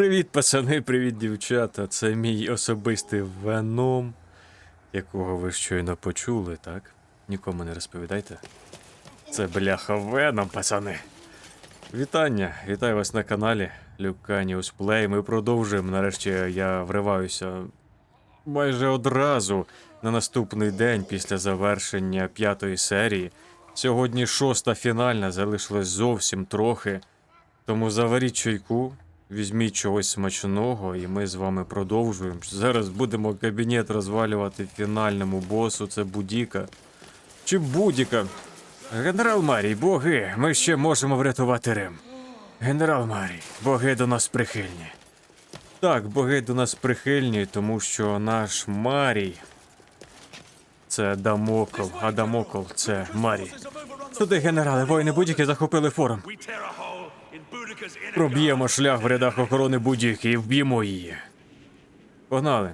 Привіт, пацани, привіт, дівчата. Це мій особистий веном, якого ви щойно почули, так? Нікому не розповідайте. Це бляха веном, пацани. Вітання, вітаю вас на каналі Люканіус Плей. Ми продовжуємо. Нарешті я вриваюся майже одразу на наступний день після завершення п'ятої серії. Сьогодні шоста фінальна, залишилось зовсім трохи. Тому заваріть чайку, візьміть чогось смачного, і ми з вами продовжуємо. Зараз будемо кабінет розвалювати фінальному босу. Це Будіка. Чи Будіка? Генерал Марій, боги, ми ще можемо врятувати Рим. Генерал Марій, боги до нас прихильні. Так, боги до нас прихильні, тому що наш Марій. Це Дамокл, а Дамокл це Марій. Туди, генерали, воїни будь-які захопили форум. Проб'ємо шлях в рядах охорони будь-які і вб'ємо її. Погнали.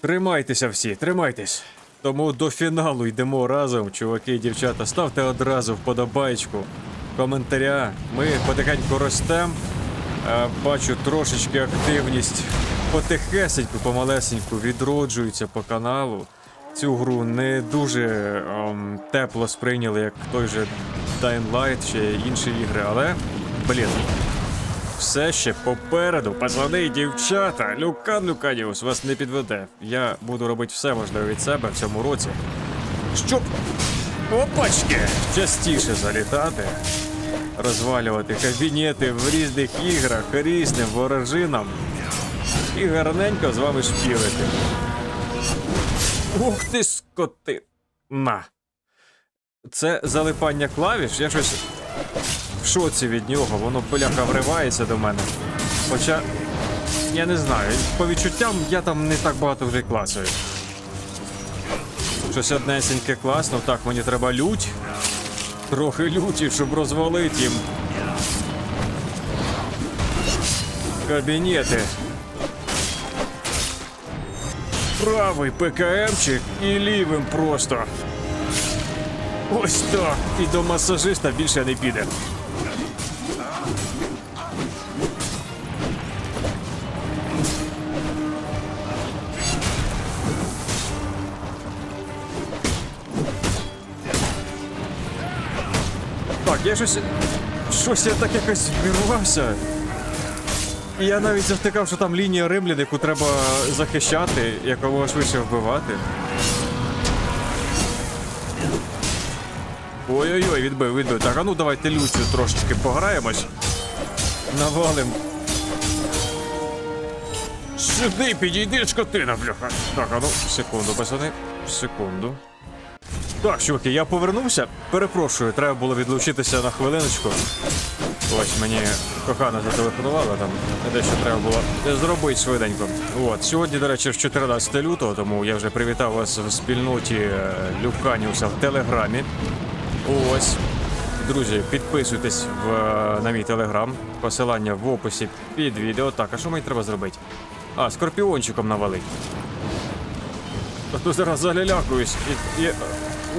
Тримайтеся всі, тримайтесь. Тому до фіналу йдемо разом, чуваки і дівчата. Ставте одразу вподобайку, коментаря. Ми потихеньку ростем. Е, Бачу трошечки активність потихесеньку, помалесеньку відроджується по каналу. Цю гру не дуже ем, тепло сприйняли, як той же Dying Light чи інші ігри, але, блін, все ще попереду, пацани і дівчата. Люкан Люканіус вас не підведе. Я буду робити все можливе від себе в цьому році. Щоб опачки частіше залітати, розвалювати кабінети в різних іграх різним ворожинам і гарненько з вами шпілити. Ух ти, скоти. На. Це залипання клавіш, я щось в шоці від нього, воно бляха вривається до мене. Хоча, я не знаю, по відчуттям я там не так багато вже класую. Щось однесеньке класно, так, мені треба лють. Трохи люті, щоб розвалити їм. Кабінети. Правий ПКМчик і лівим просто. Ось так. І до масажиста більше не піде. Так, я щось. Щось я так якось вірвався. Я навіть завтикав, що там лінія римлян, яку треба захищати, якомога швидше вбивати. Ой-ой-ой, відбив, відбив. Так, а ну давайте Люцію трошечки пограємось. Навалим. Сюди підійди, шкотина, бляха. Так, а ну, секунду, пацани. Секунду. Так, чуваки, я повернувся. Перепрошую, треба було відлучитися на хвилиночку. Ось мені кохана зателефонувала там. Дещо треба було зробити швиденько. От, сьогодні, до речі, 14 лютого, тому я вже привітав вас в спільноті е, Люканіуса в Телеграмі. Ось. Друзі, підписуйтесь в, е, на мій телеграм. Посилання в описі під відео. Так, а що мені треба зробити? А, скорпіончиком навалить. А то зараз залялякуюсь і. і...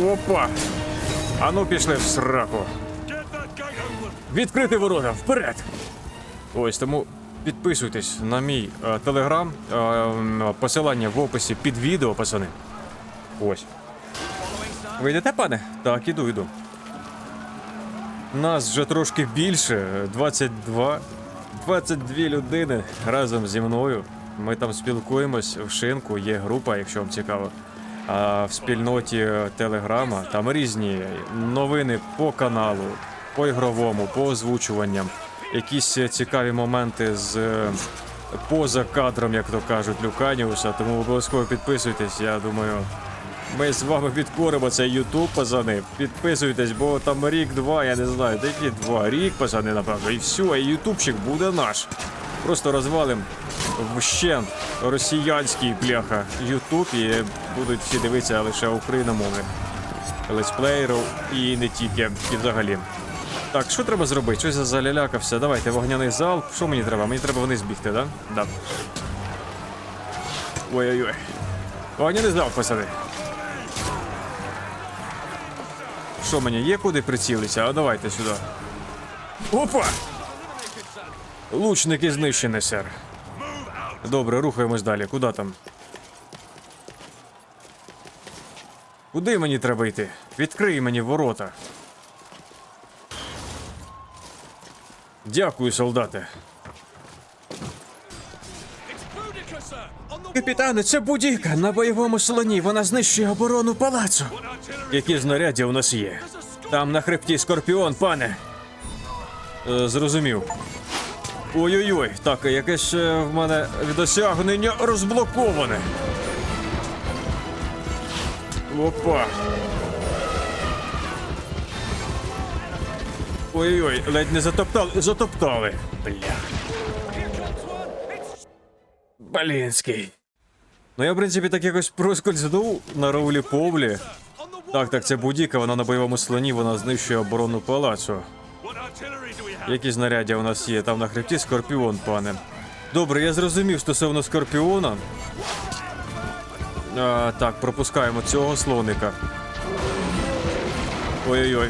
Опа! А ну пішли в сраку. Відкрити ворота, вперед! Ось тому підписуйтесь на мій е, телеграм. Е, посилання в описі під відео, пацани. Ось. Ви йдете, пане? Так, іду, іду. Нас вже трошки більше 22. 22 людини разом зі мною. Ми там спілкуємось в шинку, є група, якщо вам цікаво. А в спільноті Телеграма там різні новини по каналу, по ігровому, по озвучуванням, якісь цікаві моменти з е, поза кадром, як то кажуть, Люканіуса. Тому обов'язково підписуйтесь. Я думаю, ми з вами підкоримо цей Ютуб, пацани. Підписуйтесь, бо там рік-два, я не знаю, такі два. Рік, пацани, напевно, і все, і ютубчик буде наш. Просто розвалим вщент росіянський бляха Ютуб і будуть всі дивитися лише україномови. Летсплеєрів і не тільки, і взагалі. Так, що треба зробити? Щось я залялякався. Давайте, вогняний зал. Що мені треба? Мені треба вниз бігти, да? Да. Ой-ой-ой. Вогняний зал, пацани. Що мені є куди прицілитися? А давайте сюди. Опа! Лучники знищені, сер. Добре, рухаємось далі. Куди там? Куди мені треба йти? Відкрий мені ворота. Дякую, солдати. Капітане, це будіка на бойовому слоні. Вона знищує оборону палацу. Які знаряддя у нас є? Там на хребті скорпіон, пане. Е, зрозумів. Ой-ой-ой, так, якесь в мене досягнення розблоковане. Опа. Ой-ой, ледь не затоптали. Затоптали. Бля. Блінський. Ну я, в принципі, так якось проскользнув на ровлі повлі. Так, так, це будіка, вона на бойовому слоні, вона знищує оборону палацу. Які знаряддя у нас є? Там на хребті скорпіон, пане. Добре, я зрозумів стосовно скорпіона. А, так, пропускаємо цього слоника. Ой-ой-ой.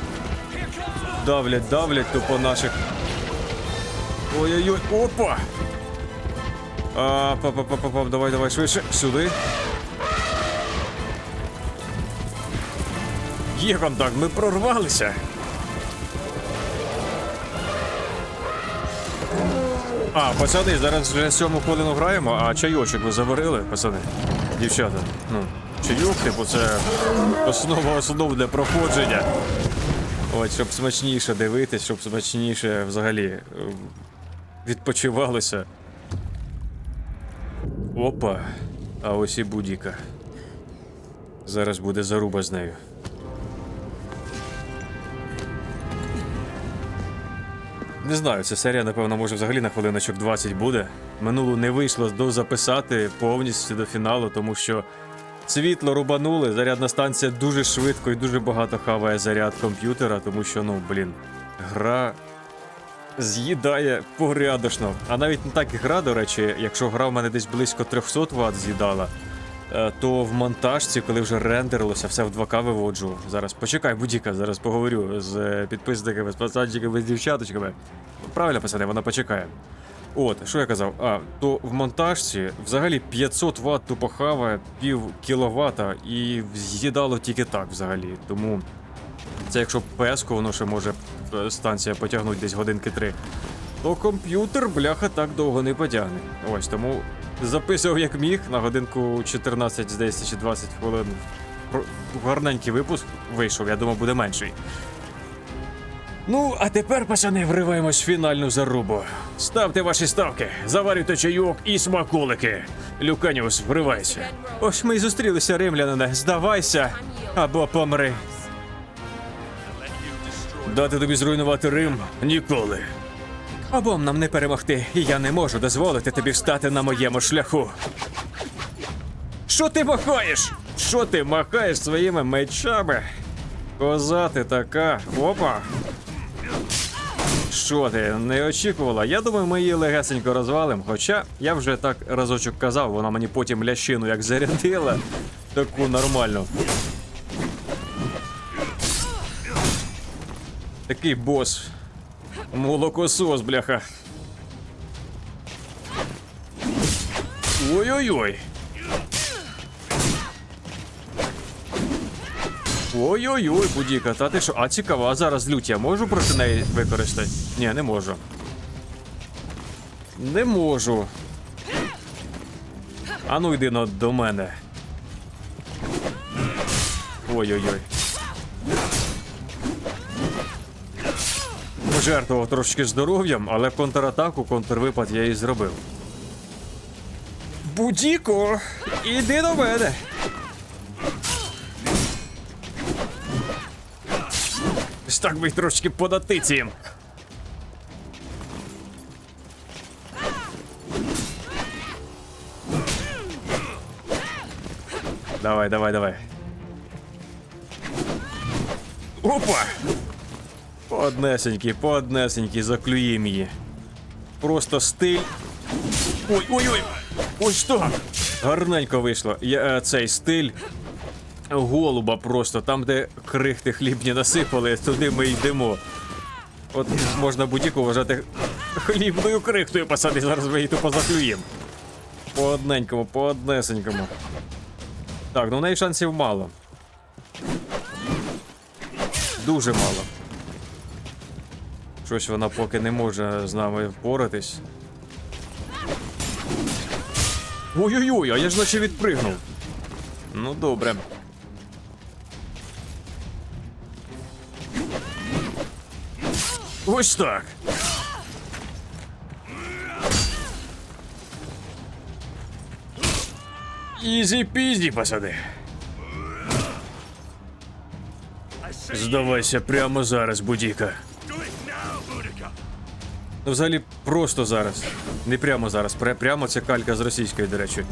Давлять, давлять тупо наших. Ой-ой-ой, опа! А, па па па па па давай, давай швидше. Сюди. Є контакт, ми прорвалися. А, пацани, зараз вже сьому хвилину граємо, а чайочок ви заварили, пацани? Дівчата. Ну, чайок, типу, це основа основ для проходження. От, щоб смачніше дивитись, щоб смачніше взагалі е, відпочивалося. Опа. А ось і будіка. Зараз буде заруба з нею. Не знаю, ця серія, напевно, може взагалі на хвилиночок 20 буде. Минулу не вийшло дозаписати повністю до фіналу, тому що світло рубанули, зарядна станція дуже швидко і дуже багато хаває заряд комп'ютера, тому що, ну, блін, гра з'їдає порядочно. А навіть не так гра, до речі, якщо гра в мене десь близько 300 Вт з'їдала, то в монтажці, коли вже рендерилося, все в 2К виводжу. Зараз почекай, будіка, зараз поговорю з е, підписниками, з пацанчиками, з дівчаточками. Правильно, пацани, вона почекає. От, що я казав? А, то в монтажці взагалі 500 Вт тупо хаває, пів кіловата і з'їдало тільки так взагалі. Тому це якщо песку, воно ще може е, станція потягнути десь годинки три. То комп'ютер, бляха, так довго не потягне. Ось тому записував як міг на годинку 14, здається, чи 20 хвилин. Гарненький випуск вийшов, я думав, буде менший. Ну, а тепер, пацани, вриваємось в фінальну зарубу. Ставте ваші ставки, заварюйте чайок і смаколики. Люканіус, вривайся. Ось ми й зустрілися, римлянине. Здавайся або помри. Дати тобі зруйнувати Рим ніколи. Обом нам не перемогти, і я не можу дозволити тобі встати на моєму шляху. Що ти махаєш? Що ти махаєш своїми мечами? Коза ти така. Опа. Що ти не очікувала? Я думаю, ми її легесенько розвалим. Хоча я вже так разочок казав, вона мені потім лящину як зарядила. Таку нормальну. Такий бос. Молокосос, бляха. Ой-ой-ой. Ой-ой-ой, будіка, та ти що? А цікаво, а зараз лють я можу проти неї використати? Ні, не можу. Не можу. А ну йди ну, до мене. Ой-ой-ой. Пожертвував трошки здоров'ям, але контратаку, контрвипад я і зробив. Будіко, іди до мене. Так би трошки подати. Давай, давай, давай. Опа! Пооднесенький, пооднесенький, заклюємо її. Просто стиль. Ой, ой, так! Гарненько вийшло. Я, е, цей стиль голуба просто, там, де крихти хлібні насипали, туди ми йдемо. От можна будь-яку вважати хлібною крихтою, пацани, зараз ми її тупо заклюємо. По одненькому, по однесенькому. Так, ну в неї шансів мало. Дуже мало. Щось вона поки не може з нами впоратись. Ой-ой-ой, а я ж наче відпригнув. Ну добре. Ось так. Ізі пізді, пасади. Здавайся прямо зараз, будіка. Ну, взагалі, просто зараз. Не прямо зараз. Прямо це калька з російської, до речі.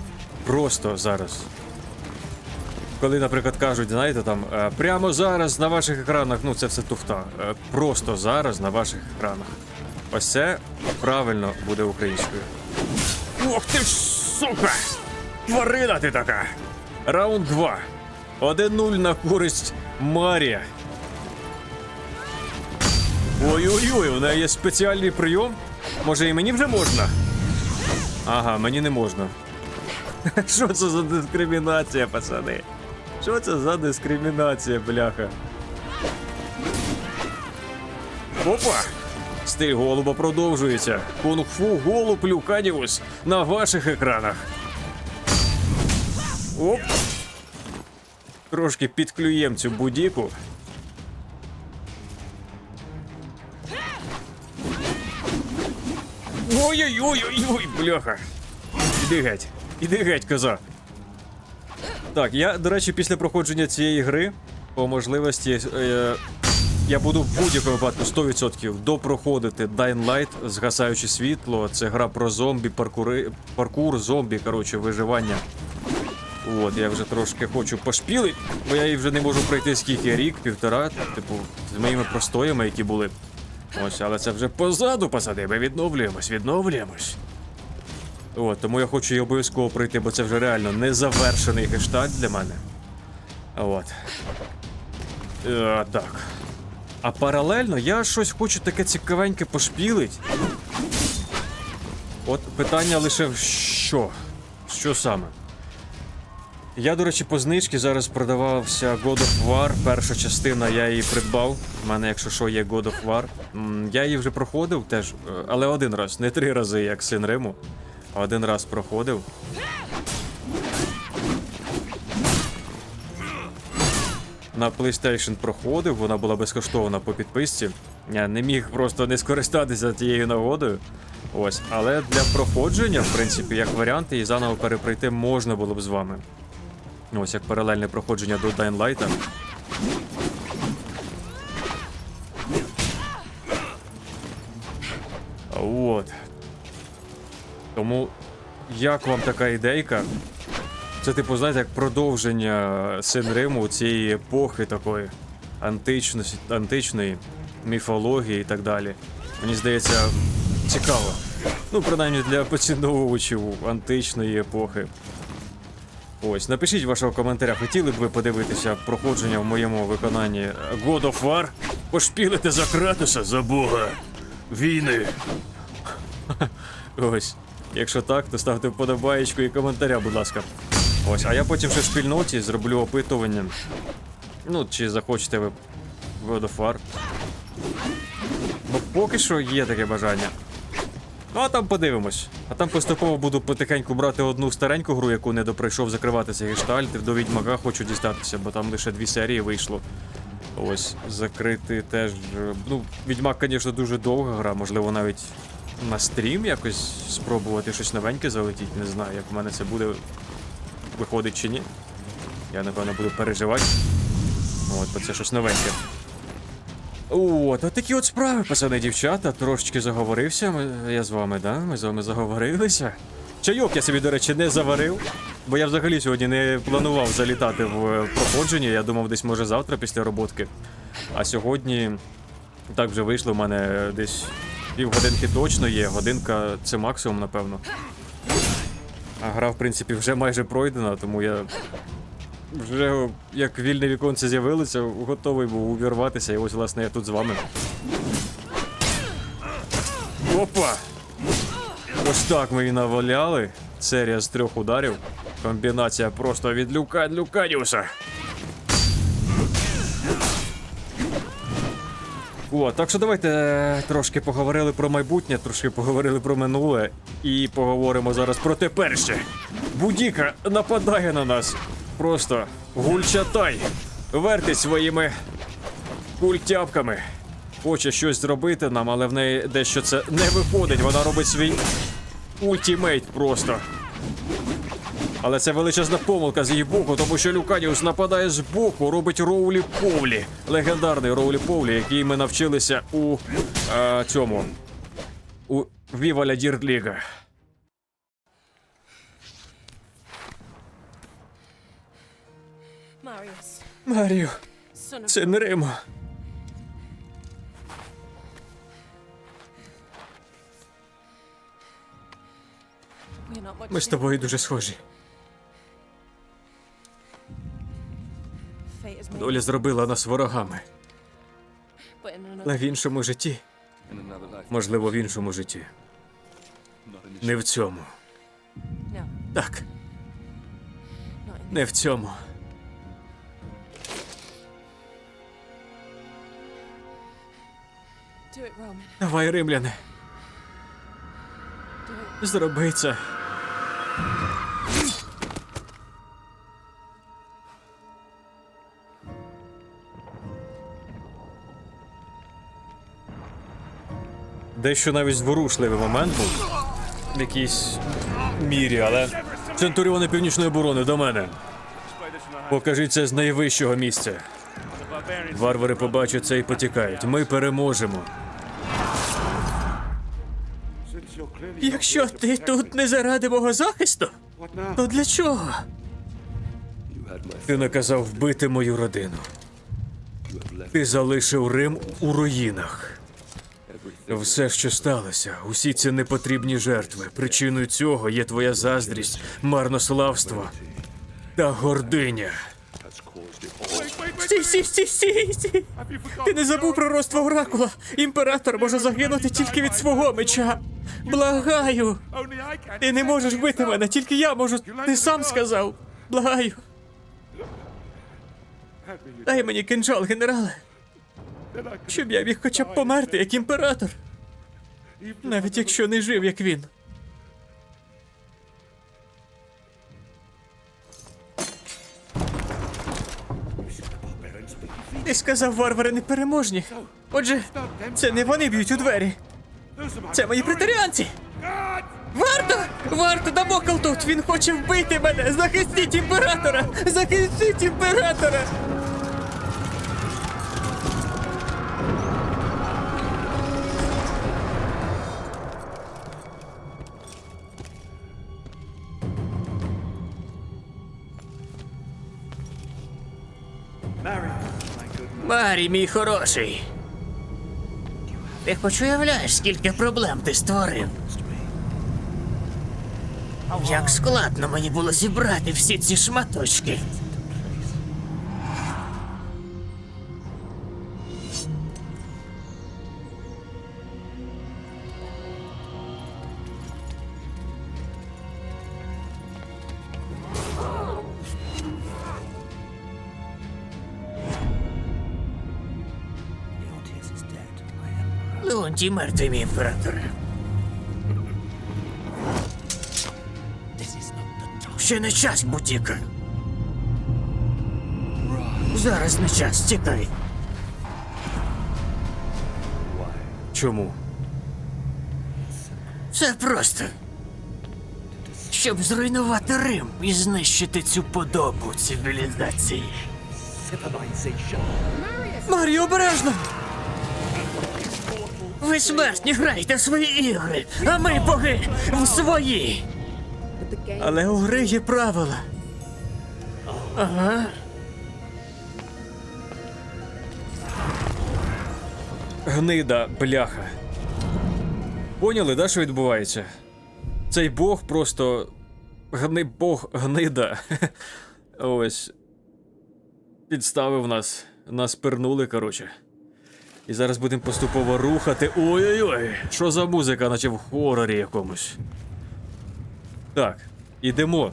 Просто зараз. Коли, наприклад, кажуть, знаєте, там е, прямо зараз на ваших екранах, ну це все туфта. Е, Просто зараз на ваших екранах. Ось це правильно буде українською. Ох ти ж, сука! Тварина ти така! Раунд 2. 1-0 на користь Марія. Ой-ой-ой, у неї є спеціальний прийом. Може і мені вже можна? Ага, мені не можна. Що це за дискримінація, пацани? Що це за дискримінація, бляха? Опа! Стиль голуба продовжується. Кунг-фу голуб Люканіус на ваших екранах. Оп! Трошки підклюєм цю будіку. Ой-ой-ой-ой-ой, бляха. Іди геть. Іди геть, коза. Так, я, до речі, після проходження цієї гри, по можливості, е, я буду в будь-якому випадку 100% допроходити Dying Light, згасаючи світло. Це гра про зомбі, паркури, паркур, зомбі, коротше, виживання. От, я вже трошки хочу пошпілити, бо я її вже не можу пройти скільки рік, півтора, типу, з моїми простоями, які були. Ось, але це вже позаду посади, ми відновлюємось, відновлюємось. От, тому я хочу її обов'язково пройти, бо це вже реально незавершений гештальт для мене. От. Е, так. А паралельно я щось хочу таке цікавеньке пошпілить. От питання лише в що? Що саме? Я, до речі, по знижці зараз продавався God of War. Перша частина я її придбав. У мене, якщо що, є God of War. Я її вже проходив теж, е, але один раз, не три рази, як син Риму. Один раз проходив. На PlayStation проходив, вона була безкоштовна по підписці. Я не міг просто не скористатися тією нагодою. Ось, але для проходження, в принципі, як варіант, і заново перепройти можна було б з вами. Ось як паралельне проходження до Light. От. Тому як вам така ідейка? Це, типу, знаєте, як продовження син Риму цієї епохи такої античності, античної міфології і так далі. Мені здається, цікаво. Ну, принаймні для поціновувачів античної епохи. Ось, напишіть вашого коментаря, хотіли б ви подивитися проходження в моєму виконанні God of War? Пошпілити за Кратуса, за Бога. Війни. Ось. Якщо так, то ставте вподобаєчку і коментаря, будь ласка. Ось, а я потім ще в спільноті зроблю опитування. Ну, чи захочете ви God of War. Бо поки що є таке бажання. Ну, а там подивимось. А там поступово буду потихеньку брати одну стареньку гру, яку не доприйшов закривати цей гештальт. До Відьмака хочу дістатися, бо там лише дві серії вийшло. Ось, закрити теж. е, Ну, Відьмак, звісно, дуже довга гра, можливо, навіть на стрім якось спробувати щось новеньке залетіти. Не знаю, як в мене це буде виходить чи ні. Я, напевно, буду переживати. От, бо це щось новеньке. От, от такі от справи, пацани, дівчата. Трошечки заговорився. Ми, я з вами, да? Ми з вами заговорилися. Чайок я собі, до речі, не заварив, бо я взагалі сьогодні не планував залітати в е, проходження. Я думав, десь може завтра після роботки. А сьогодні так вже вийшло. У мене десь півгодинки точно є. Годинка це максимум, напевно. А гра, в принципі, вже майже пройдена, тому я вже як вільне віконце з'явилося, готовий був увірватися, і ось, власне, я тут з вами. Опа! Ось так ми і наваляли. Серія з трьох ударів. Комбінація просто від люка люкадіуса. О, так що давайте е, трошки поговорили про майбутнє, трошки поговорили про минуле і поговоримо зараз про теперішнє. Будіка нападає на нас. Просто гульчатай. Вертить своїми культяпками. Хоче щось зробити нам, але в неї дещо це не виходить. Вона робить свій ультімейт просто. Але це величезна помилка з її боку, тому що Люкадіус нападає з боку, робить Роулі Повлі. Легендарний Роулі Повлі, який ми навчилися у е, цьому. У Віваля Дірдліга. Марію, син much Ми з тобою дуже схожі. Доля зробила нас ворогами. Але в іншому житті, можливо, в іншому житті. Не в цьому. Так, не в цьому. Давай, римляне, зроби це. Дещо навіть зворушливий момент був в якійсь мірі, але Центуріони Північної оборони до мене. Покажіть це з найвищого місця. Варвари побачать це і потікають. Ми переможемо. Якщо ти тут не заради мого захисту, то для чого? Ти наказав вбити мою родину. Ти залишив Рим у руїнах. Все, що сталося, усі ці непотрібні жертви. Причиною цього є твоя заздрість, марнославство та гординя. Стій, стій, стій, стій, стій. Ти не забув про роство оракула. Імператор може загинути тільки від свого меча. Благаю. Ти не можеш вбити мене, тільки я можу. Ти сам сказав. Благаю. Дай мені кинджал, генерале. Щоб я міг хоча б померти, як імператор. Навіть якщо не жив, як він. Ти сказав, варвари непереможні. Отже, це не вони б'ють у двері. Це мої претаріанці. Варто! Варто Дамокл тут! Він хоче вбити мене! Захистіть імператора! Захистіть імператора! Марі, мій хороший. Ти хоч уявляєш, скільки проблем ти створив? Як складно мені було зібрати всі ці шматочки. Леонтій мертвий, мій. Ще не час, Бутіка. Зараз не час, тікай. Чому? Це просто. Щоб зруйнувати Рим і знищити цю подобу цивілізації. Маріо, обережно! Ви смертні граєте в свої ігри, а ми боги в свої. Але у гри є правила. Ага. Гнида, бляха. Поняли, да, що відбувається? Цей бог просто. Гни бог гнида. Ось. Підставив нас. Нас пернули, коротше. І зараз будемо поступово рухати. Ой-ой-ой! Що за музика, наче в хорорі якомусь. Так, ідемо.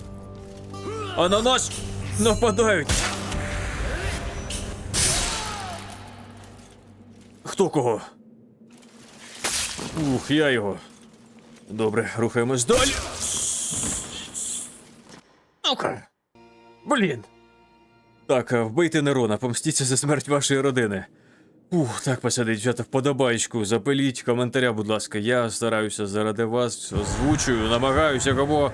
А на нас нападають. Хто кого? Ух, я його. Добре, рухаємось далі. Ну-ка. Блін. Так, вбийте Нерона, помстіться за смерть вашої родини. Ух, так, пацани, дівчата, вподобайку, запиліть коментаря, будь ласка. Я стараюся заради вас, озвучую, намагаюся кому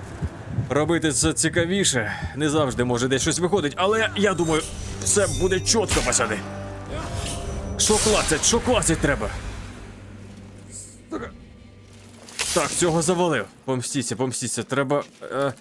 робити це цікавіше. Не завжди може десь щось виходить, але я думаю, все буде чітко, пацани. Що клацать, що клацать треба? Так, цього завалив. Помстіться, помстіться, треба. Е...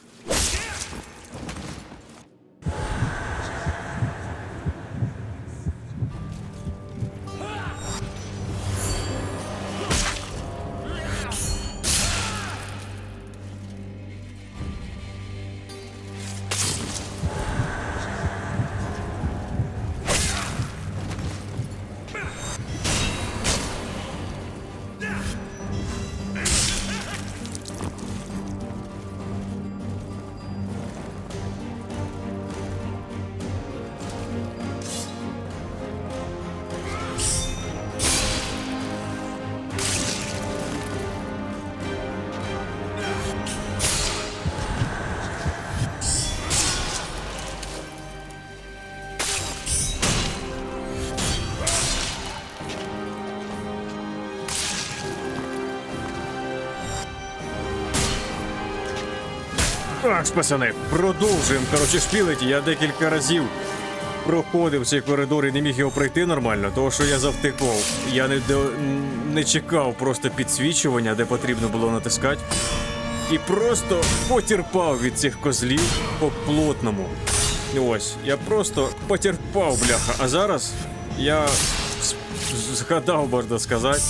Так, ж, пацани, продовжуємо. Коротше, шпілить. Я декілька разів проходив цей коридор і не міг його пройти нормально, тому що я завтикав. Я не, до... не чекав просто підсвічування, де потрібно було натискати. І просто потерпав від цих козлів по плотному. Ось, я просто потерпав, бляха. А зараз я згадав, можна сказати.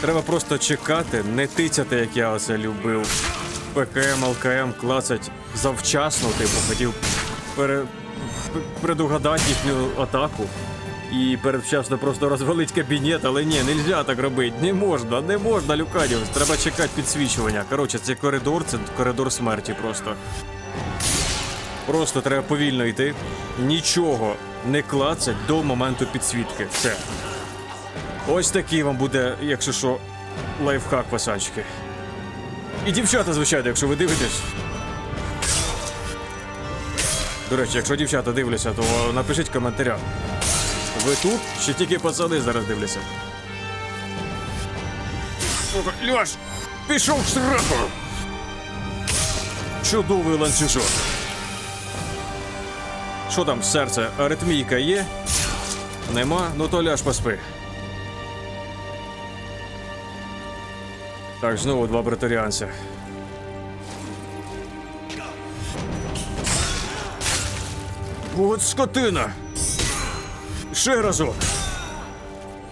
Треба просто чекати, не тицяти, як я оце любив. ПКМ, ЛКМ клацать завчасно, типу, хотів пере... предугадати їхню атаку. І передвчасно просто розвалить кабінет, але ні, нельзя так робити. Не можна, не можна, Люкадіус. Треба чекати підсвічування. Коротше, цей коридор, це коридор смерті просто. Просто треба повільно йти. Нічого не клацать до моменту підсвітки. Все. Ось такий вам буде, якщо що, лайфхак, пасанчики. І дівчата, звичайно, якщо ви дивитесь. До речі, якщо дівчата дивляться, то напишіть в коментарях. Ви тут чи тільки пацани зараз дивляться? Сука, Льош! Пішов в сраку! Чудовий ланцюжок. Що там, серце, аритмійка є? Нема? Ну то ляж поспи. Так, знову два братаріанця. От скотина! Ще разок!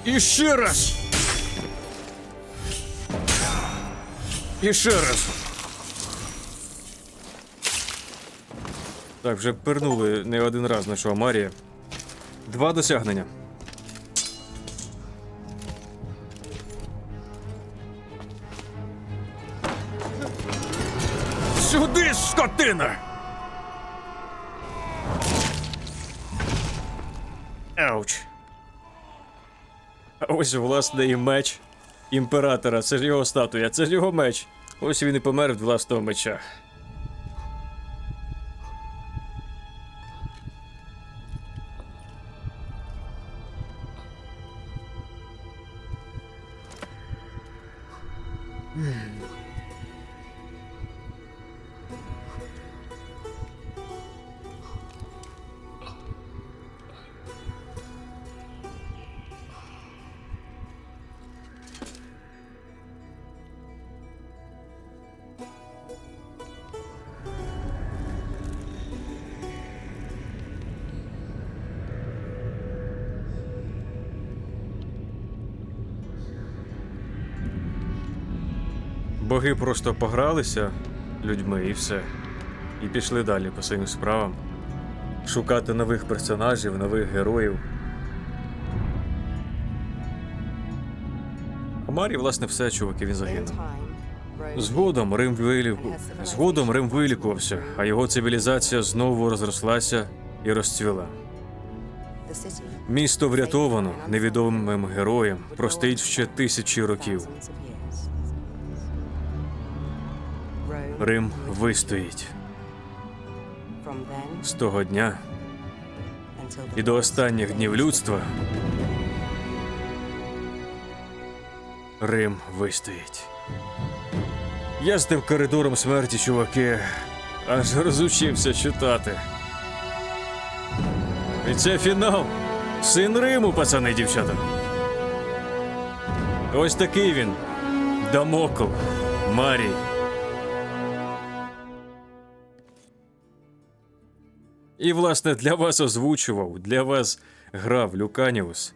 І ще раз! І ще раз! Так, вже пернули не один раз нашого Марія. Два досягнення. Сюди, скотина! Ауч. Ось, власне, і меч імператора. Це ж його статуя, це ж його меч. Ось він і помер від власного меча. Боги просто погралися людьми і все. І пішли далі по своїм справам. Шукати нових персонажів, нових героїв. Марі, власне, все, чуваки, він загинув. Згодом Рим виліку... Згодом Рим вилікувався, а його цивілізація знову розрослася і розцвіла. Місто врятовано невідомим героєм, простоїть ще тисячі років. Рим вистоїть з того дня і до останніх днів людства. Рим вистоїть. Я з тим коридором смерті, чуваки, аж розучився читати. І це фінал. Син Риму, пацани дівчата. Ось такий він. Дамокл. Марій. І, власне, для вас озвучував, для вас грав Люканіус.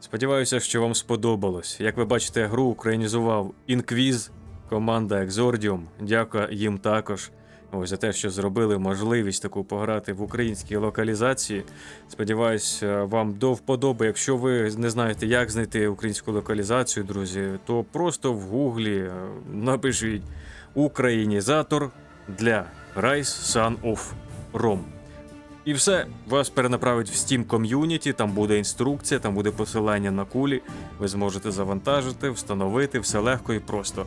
Сподіваюся, що вам сподобалось. Як ви бачите, гру українізував Інквіз, команда Exordium. Дякую їм також. Ось за те, що зробили можливість таку пограти в українській локалізації. Сподіваюсь, вам до вподоби. Якщо ви не знаєте, як знайти українську локалізацію, друзі, то просто в гуглі е, напишіть Українізатор для Rise Sun of Rome. І все, вас перенаправить в Steam ком'юніті, там буде інструкція, там буде посилання на кулі. Ви зможете завантажити, встановити, все легко і просто.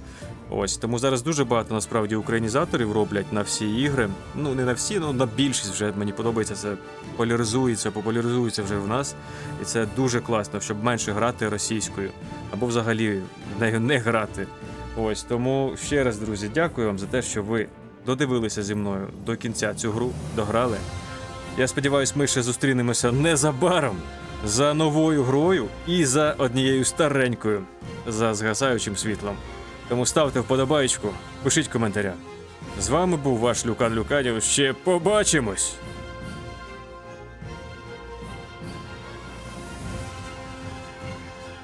Ось тому зараз дуже багато насправді українізаторів роблять на всі ігри. Ну не на всі, ну на більшість вже мені подобається. Це поляризується, популяризується вже в нас. І це дуже класно, щоб менше грати російською або взагалі в нею не грати. Ось тому ще раз, друзі, дякую вам за те, що ви додивилися зі мною до кінця цю гру, дограли. Я сподіваюся, ми ще зустрінемося незабаром за новою грою і за однією старенькою за згасаючим світлом. Тому ставте вподобайку, пишіть коментаря. З вами був ваш Люкан Люканів. Ще побачимось!